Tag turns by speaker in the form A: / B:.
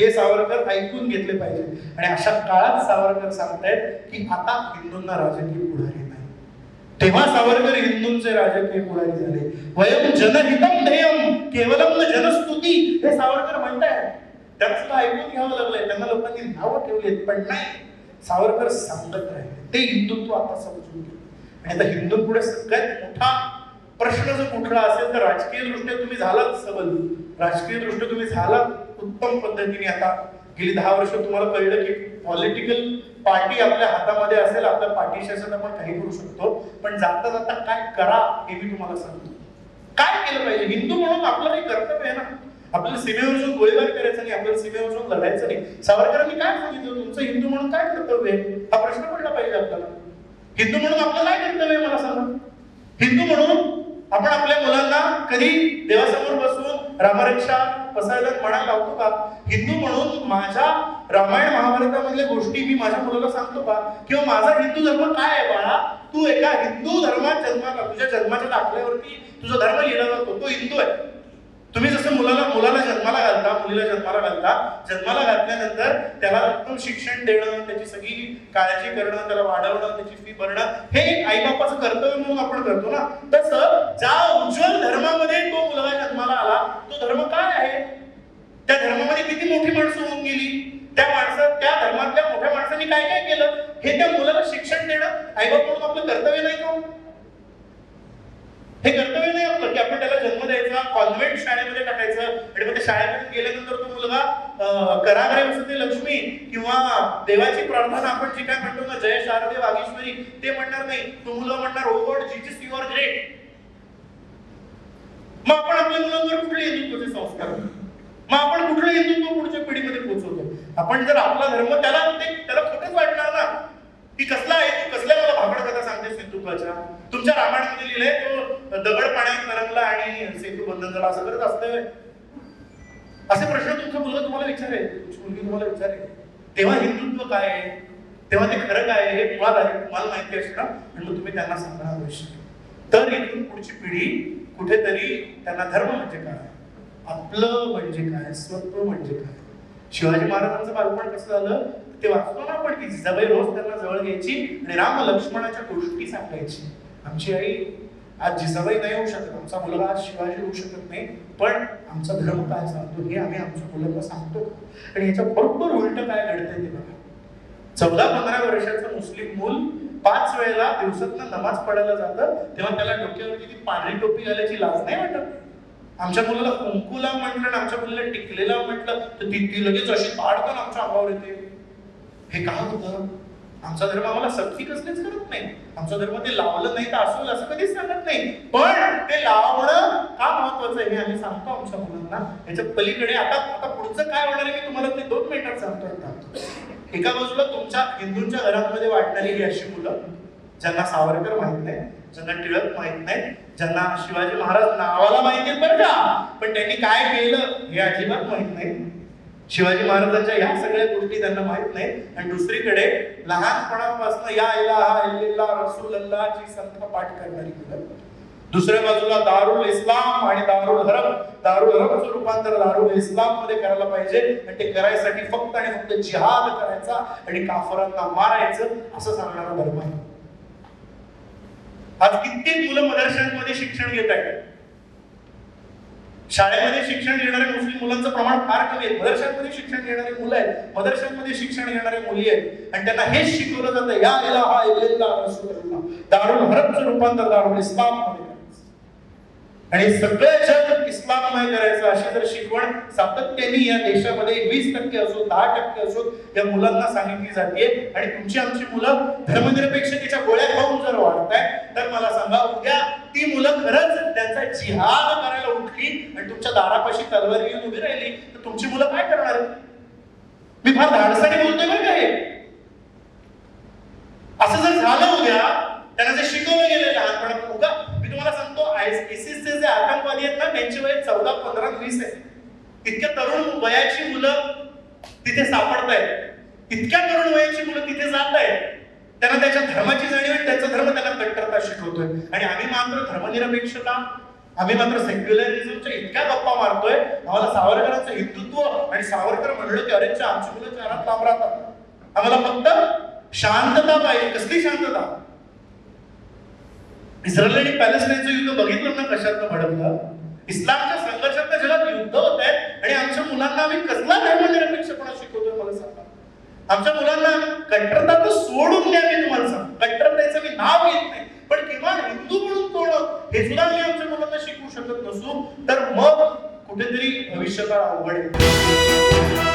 A: हे सावरकर ऐकून घेतले पाहिजे. आणि अशा काळात सावरकर सांगतायत की आता हिंदूंना राजकीय पुढारी नाही. तेव्हा सावरकर हिंदूंचे राजकीय पुढारी झाले. वयम जनहितम ध्येयम केवलम जनस्तुती हे सावरकर म्हणतायत. त्यात ऐकून घ्यावं लागलंय. त्यांना लोकांनी नावं ठेवलीत पण नाही. सावरकर सांगत राहिले. ते हिंदुत्व आता समजून घे आणि आता हिंदूंपुढे सगळ्यात मोठा प्रश्न जर कुठला असेल तर राजकीय दृष्ट्या तुम्ही झालात सबल. राजकीय दृष्ट्या तुम्ही झालात. उत्तम पद्धतीने आता गेली दहा वर्ष तुम्हाला कळलं की पॉलिटिकल पार्टी आपल्या हातामध्ये असेल आपल्या पाठीशी असेल तर आपण काही करू शकतो. पण जाता जाता काय करा हे मी तुम्हाला सांगतो. काय केलं पाहिजे? हिंदू म्हणून आपलं काही कर्तव्य आहे ना. आपल्याला सीमेवर जाऊन गोळीबार करायचा नाही आपल्याला सीमेवर जाऊन लढायचं नाही. सावरकरांनी काय सांगितलं? तुमचं हिंदू म्हणून काय कर्तव्य आहे? हा प्रश्न पडला पाहिजे आपल्याला. हिंदू म्हणून आपलं काय कर्तव्य आहे मला सांगा? हिंदू म्हणून आपण आपल्या मुलांना कधी देवासमोर बसून रामरक्षा बसायला म्हणा लावतो का हिंदू म्हणून माझ्या रामायण महाभारतामधल्या गोष्टी मी माझ्या मुलाला सांगतो का? किंवा माझा हिंदू धर्म काय आहे बाळा? तू एका हिंदू धर्मात जन्माला तुझ्या जन्माच्या दाखल्यावरती तुझा धर्म लिहिला जातो तो हिंदू आहे. तुम्ही जसं मुलाला मुलाला जन्माला घालता मुलीला जन्माला घालता जन्माला घातल्यानंतर त्याला उत्तम शिक्षण देणं त्याची सगळी काळजी करणं त्याला वाढवणं त्याची फी भरणं हे एक आईबापाचं कर्तव्य म्हणून आपण करतो ना. तसं ज्या उज्ज्वल धर्मामध्ये तो मुलगा जन्माला आला तो धर्म काय आहे? त्या धर्मामध्ये किती मोठी माणसं होऊन गेली? त्या माणसं त्या धर्मातल्या मोठ्या माणसांनी काय काय केलं? हे त्या मुलाला शिक्षण देणं आईबाप म्हणून आपलं कर्तव्य नाही का? हे कर्तव्य नाही आपलं की आपण त्याला जन्म द्यायचा कॉन्व्हेंट शाळेमध्ये टाकायचं आणि मग त्या शाळेमध्ये गेल्यानंतर तो मुलगा कराग्रे लक्ष्मी किंवा देवाची प्रार्थना आपण जे काय म्हणतो ना जय शारदे वागेश्वरी ते म्हणणार नाही. तो मुलगा म्हणणार ओ God Jesus you are great. मग आपण आपल्या मुलांवर कुठले हिंदुत्वाचे संस्कार मग आपण कुठलं हिंदुत्व पुढच्या पिढीमध्ये पोहोचवतो? आपण जर आपला धर्म त्याला ते त्याला खोटच वाटणार ना की कसला आहे तू कसल्या मला भाकड कथा सांगतेस हिंदुत्वाच्या तुमच्या रामायणामध्ये लिहिलंय तो दगड पाण्यात तरंगला आणि सेतू बंधन झाला असं करत असतंय. असे प्रश्न तुमचा मुलगा तुम्हाला विचारेल. तुमची मुलगी तुम्हाला विचारेल. तेव्हा हिंदुत्व काय आहे? तेव्हा ते खरं काय आहे? हे मुळात आहे. तुम्हाला माहिती असेल आणि मग तुम्ही त्यांना सांगणं आवश्यक. तर इथून पुढची पिढी कुठेतरी त्यांना धर्म म्हणजे काय? आपलं म्हणजे काय? स्वत्व म्हणजे काय? शिवाजी महाराजांचं बालपण कसं झालं? ते वाचतो ना आपण की जिजाबाई रोज त्यांना जवळ घ्यायची आणि राम लक्ष्मणाच्या गोष्टी सांगायची. आमची आई आज जिजाबाई नाही होऊ शकत आमचा मुलगा आज शिवाजी होऊ शकत नाही पण आमचा धर्म काय सांगतो हे आम्ही आमच्या मुलांना सांगतो. आणि याच्या बरोबर उलट काय घडतंय ते बघा. चौदा पंधरा वर्षाचं मुस्लिम मूल पाच वेळेला दिवसातनं नमाज पडायला जातं तेव्हा त्याला डोक्यावरती ती पांढरी टोपी घालायची लाज नाही वाटत. आमच्या मुलाला कुंकुला म्हटलं आणि आमच्या मुलाला टिकलेला म्हटलं तर ती ती लगेच अशी ताडकन आमच्या अंगावर येते. हे का होतं? आमचा धर्म आम्हाला सक्ती कसलीच करत नाही. आमचा धर्म ते लावलं नाही तर असेल असं कधीच सांगत नाही. पण ते लावणं का महत्वाचं आहे हे आम्ही सांगतो आमच्या मुलांना. याच्या पलीकडे आता आता पुढचं काय होणार आहे मी तुम्हाला ते दोन मिनिटात सांगतो आता. एका बाजूला तुमच्या हिंदूंच्या घरांमध्ये वाटणारी ही अशी मुलं ज्यांना सावरकर माहीत नाही ज्यांना टिळक माहीत नाही ज्यांना शिवाजी महाराज नावाला माहिती बरं का. पण त्यांनी काय केलं हे अजिबात माहीत नाही. शिवाजी महाराजांच्या या सगळ्या गोष्टी त्यांना माहीत नाही आणि दुसरीकडे लहानपणापासून या इलाहा रसूल अल्लाची संत पाठ करणारी मुलं. दुसऱ्या बाजूला दारुल इस्लाम आणि दारुल हरम. दारुल हरमचं रूपांतर दारुल इस्लाममध्ये करायला पाहिजे. आणि ते करायसाठी फक्त आणि फक्त जिहाद करायचा आणि काफरांना मारायचं असं सांगणारा धर्म आहे. आज कित्येक मुलं मदरशांमध्ये शिक्षण घेत आहेत. शाळेमध्ये शिक्षण घेणाऱ्या मुस्लिम मुलांचं प्रमाण फार कमी आहे. मदरशांमध्ये शिक्षण घेणारी मुलं आहेत. मदरशांमध्ये शिक्षण घेणारे मुली आहेत. आणि त्यांना हेच शिकवलं जातं या इला हा इलेला दारुल हरमचं रूपांतर दारुल इस्लाम आणि सगळं जग इस्लाममय करायचं अशी जर शिकवण सातत्याने या देशामध्ये वीस टक्के असो दहा टक्के असो या मुलांना सांगितली जाते आणि तुमची आमची मुलं धर्मनिरपेक्षतेच्या गोळ्या खाऊन जर वाढताय तर मला सांगा उद्या ती मुलं खरंच त्यांचा जिहाद तुमच्या दारापाशी तलवार घेऊन उभी राहिली तर तुमची मुलं काय करणार मी फार धाडसाने बोलतोय बरं काय असं जर झालं उद्या त्यांना जे शिकवलं गेलं लहानपणापासून उगा मी तुम्हाला सांगतो आयसीसचे जे आतंकवादी आहेत ना त्यांची वय चौदा पंधरा वीस आहे. इतक्या तरुण वयाची मुलं तिथे सापडत आहेत इतक्या तरुण वयाची मुलं तिथे जात आहेत त्यांना त्याच्या धर्माची जाणीव आहे त्यांचा धर्म त्यांना कट्टरता शिकवतोय. आणि आम्ही मात्र धर्मनिरपेक्षता आम्ही मात्र सेक्युलरिझमच्या इतक्या गप्पा मारतोय आम्हाला सावरकरांचं हिंदुत्व आणि सावरकर म्हणलं की अरेच्या आमची मुलं चारात लांब राहतात. आम्हाला फक्त शांतता पाहिजे. कसली शांतता? इस्रायल आणि पॅलेस्टाईनचं युद्ध बघितलं ना कशातनं भडकलं? इस्लामच्या संघर्षातल्या जगात युद्ध होत आहेत आणि आमच्या मुलांना आम्ही कसला धर्मनिरपेक्षपणा शिकवतोय मला सांगा. आमच्या मुलांना कट्टरता तर सोडून द्या मी तुम्हाला सांग कट्टरतेचं मी नाव घेत नाही पण किमान हिंदू म्हणून तोडं हे सुद्धा मी आमच्या मुलांना शिकवू शकत नसू तर मग कुठेतरी भविष्यकाळ अवघड आहे.